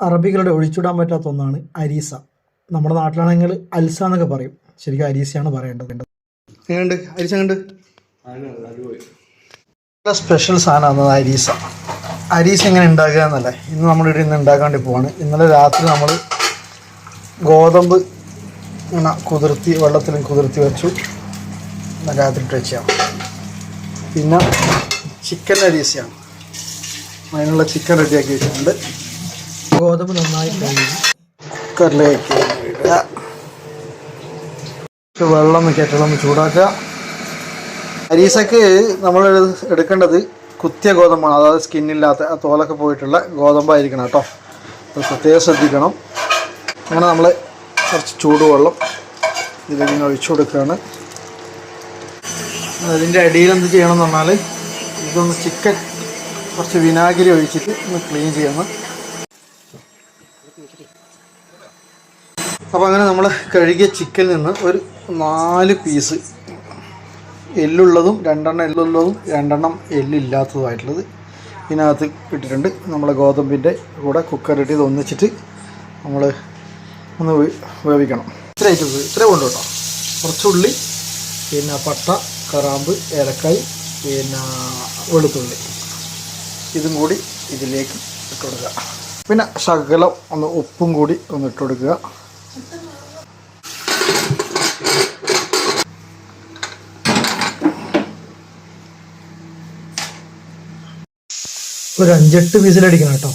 അറബികളുടെ ഒഴിച്ചുവിടാൻ പറ്റാത്ത ഒന്നാണ് അരീസ. നമ്മുടെ നാട്ടിലാണെങ്കിൽ അൽസ എന്നൊക്കെ പറയും. ശരിക്കും അരീസയാണ് പറയേണ്ടത്. എങ്ങനെയുണ്ട്? അരീസ എങ്ങനെയുണ്ട്? നല്ല സ്പെഷ്യൽ സാധനമാണ് അരീസ. അരീസ എങ്ങനെ ഉണ്ടാക്കുക എന്നല്ലേ? ഇന്ന് നമ്മളിവിടെ ഇന്ന് ഉണ്ടാക്കാൻ വേണ്ടി പോവാണ്. ഇന്നലെ രാത്രി നമ്മൾ ഗോതമ്പ് ഇങ്ങനെ കുതിർത്തി വെള്ളത്തിൽ കുതിർത്തി വെച്ചു. രാത്രി ഇട്ട് വെച്ചാൽ പിന്നെ ചിക്കൻ അരീസയാണ്. അതിനുള്ള ചിക്കൻ റെഡിയാക്കി വെച്ചിട്ടുണ്ട്. ഗോതമ്പ് നന്നായി കഴുകി. കുക്കറിലേക്ക് ഇടുക. വെള്ളം കെറ്റളം ചൂടാക്കുക. അരീസക്ക് നമ്മൾ എടുക്കേണ്ടത് കുത്തിയ ഗോതമ്പാണ്. അതായത് സ്കിന്നില്ലാത്ത ആ തോലൊക്കെ പോയിട്ടുള്ള ഗോതമ്പായിരിക്കണം കേട്ടോ. അത് പ്രത്യേകം ശ്രദ്ധിക്കണം. അങ്ങനെ നമ്മൾ കുറച്ച് ചൂടുവെള്ളം ഇതിലിങ്ങനെ ഒഴിച്ചു കൊടുക്കുകയാണ്. അതിന്റെ അടിയിൽ എന്ത് ചെയ്യണം എന്ന് പറഞ്ഞാൽ ഇതൊന്ന് ചിക്കൻ കുറച്ച് വിനാഗിരി ഒഴിച്ചിട്ട് ഒന്ന് ക്ലീൻ ചെയ്യണം. അപ്പോൾ അങ്ങനെ നമ്മൾ കഴുകിയ ചിക്കനിൽ നിന്ന് ഒരു നാല് പീസ് എല്ലുള്ളതും രണ്ടെണ്ണം എല്ലുള്ളതും രണ്ടെണ്ണം എല്ലില്ലാത്തതുമായിട്ടുള്ളത് ഇതിനകത്ത് ഇട്ടിട്ടുണ്ട്. നമ്മൾ ഗോതമ്പിന്റെ കൂടെ കുക്കറിട്ട് ഇത് ഒന്നിച്ചിട്ട് നമ്മൾ ഒന്ന് വേവിക്കണം. ഇത്ര ഐറ്റംസ് ഇത്രേ കൊണ്ടു കേട്ടോ. കുറച്ചുള്ളി പിന്നെ പട്ട കറാമ്പ് ഏലക്കായ് പിന്നെ വെളുത്തുള്ളി. ഇതും കൂടി ഇതിലേക്ക് ഇട്ട് കൊടുക്കുക. പിന്നെ ശകലം ഒന്ന് ഉപ്പും കൂടി ഒന്ന് ഇട്ട് കൊടുക്കുക. ഒരു അഞ്ചെട്ട് വിസിലടിക്കണം കേട്ടോ.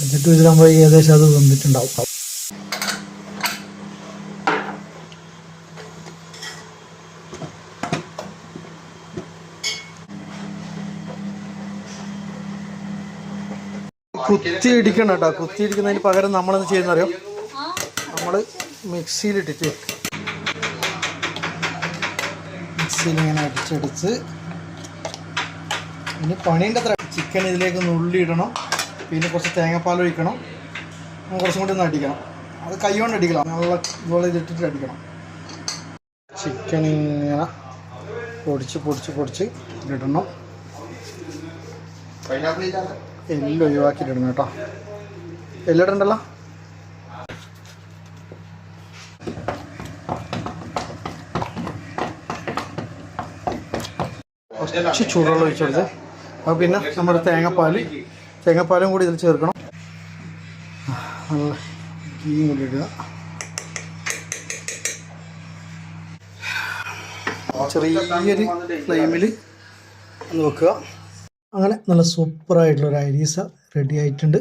അഞ്ചെട്ട് വിസിലാകുമ്പോൾ ഏകദേശം അത് വന്നിട്ടുണ്ടാവും. കുത്തി ഇടിക്കണം കേട്ടോ കുത്തി ഇടിക്കുന്നതിന് പകരം നമ്മളെന്ത് ചെയ്യുന്ന അറിയോ നമ്മൾ മിക്സിയിലിട്ടിട്ട് മിക്സിയിൽ ഇങ്ങനെ അടിച്ചെടുത്ത് ഇനി പണീന്റെ അത്ര ചിക്കൻ ഇതിലേക്ക് നുള്ളി ഇടണം പിന്നെ കുറച്ച് തേങ്ങാപ്പാൽ ഒഴിക്കണം. കുറച്ചും കൂടി ഒന്ന് അടിക്കണം. അത് കൈകൊണ്ട് അടിക്കണം. നല്ല ഇതുപോലെ ഇതിട്ടിട്ട് അടിക്കണം. ചിക്കൻ ഇങ്ങനെ പൊടിച്ച് പൊടിച്ച് പൊടിച്ച് ഇടണം. എല്ലാം ഒഴിവാക്കിയിട്ടിടണം കേട്ടോ. എല്ലിടണ്ടല്ലോ കുറച്ച് ചൂടുവെള്ളം ഒഴിച്ചെടുത്ത്. അപ്പോൾ പിന്നെ നമ്മുടെ തേങ്ങാപ്പാൽ തേങ്ങാപ്പാലും കൂടി ഇതിൽ ചേർക്കണം. നല്ല ഗീയും കൂടി ഇടുക. ചെറിയൊരു ഫ്ലെയിമിൽ നോക്കുക. അങ്ങനെ നല്ല സൂപ്പറായിട്ടുള്ള ഒരു അരീസ റെഡി ആയിട്ടുണ്ട്.